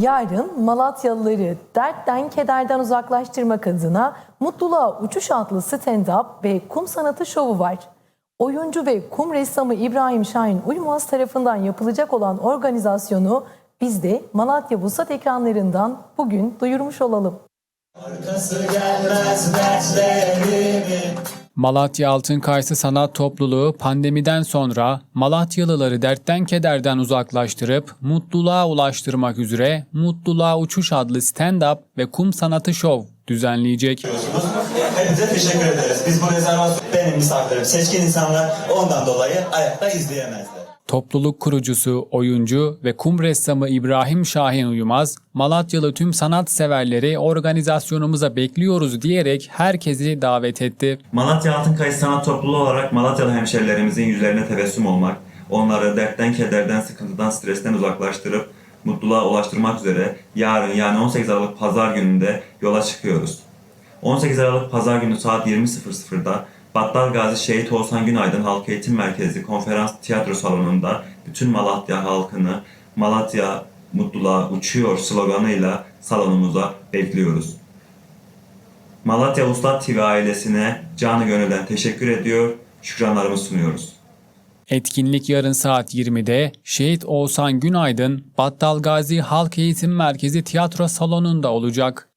Yarın Malatyalıları dertten kederden uzaklaştırmak adına Mutluluğa Uçuş adlı stand-up ve kum sanatı şovu var. Oyuncu ve kum ressamı İbrahim Şahin Uymaz tarafından yapılacak olan organizasyonu biz de Malatya Vusat ekranlarından bugün duyurmuş olalım. Arkası gelmez dertlerimin Malatya Altın Kayısı Sanat Topluluğu pandemiden sonra Malatyalıları dertten kederden uzaklaştırıp mutluluğa ulaştırmak üzere Mutluluğa Uçuş adlı stand-up ve kum sanatı şov düzenleyecek. Hepinize teşekkür ederiz. Biz bu rezervasyon benim misafirim. Seçkin insanlar ondan dolayı ayakta izleyemezler. Topluluk kurucusu, oyuncu ve kum ressamı İbrahim Şahin Uyumaz, Malatyalı tüm sanat severleri organizasyonumuza bekliyoruz diyerek herkesi davet etti. Malatya Altın Kayısı Sanat Topluluğu olarak Malatyalı hemşerilerimizin yüzlerine tebessüm olmak, onları dertten, kederden, sıkıntıdan, stresten uzaklaştırıp mutluluğa ulaştırmak üzere yarın yani 18 Aralık Pazar gününde yola çıkıyoruz. 18 Aralık Pazar günü saat 20.00'da Battal Gazi Şehit Oğuzhan Günaydın Halk Eğitim Merkezi Konferans Tiyatro Salonu'nda bütün Malatya halkını Malatya mutluluğa uçuyor sloganıyla salonumuza bekliyoruz. Malatya Ustad TV ailesine canı gönülden teşekkür ediyor, şükranlarımı sunuyoruz. Etkinlik yarın saat 20'de Şehit Oğuzhan Günaydın Battal Gazi Halk Eğitim Merkezi Tiyatro Salonu'nda olacak.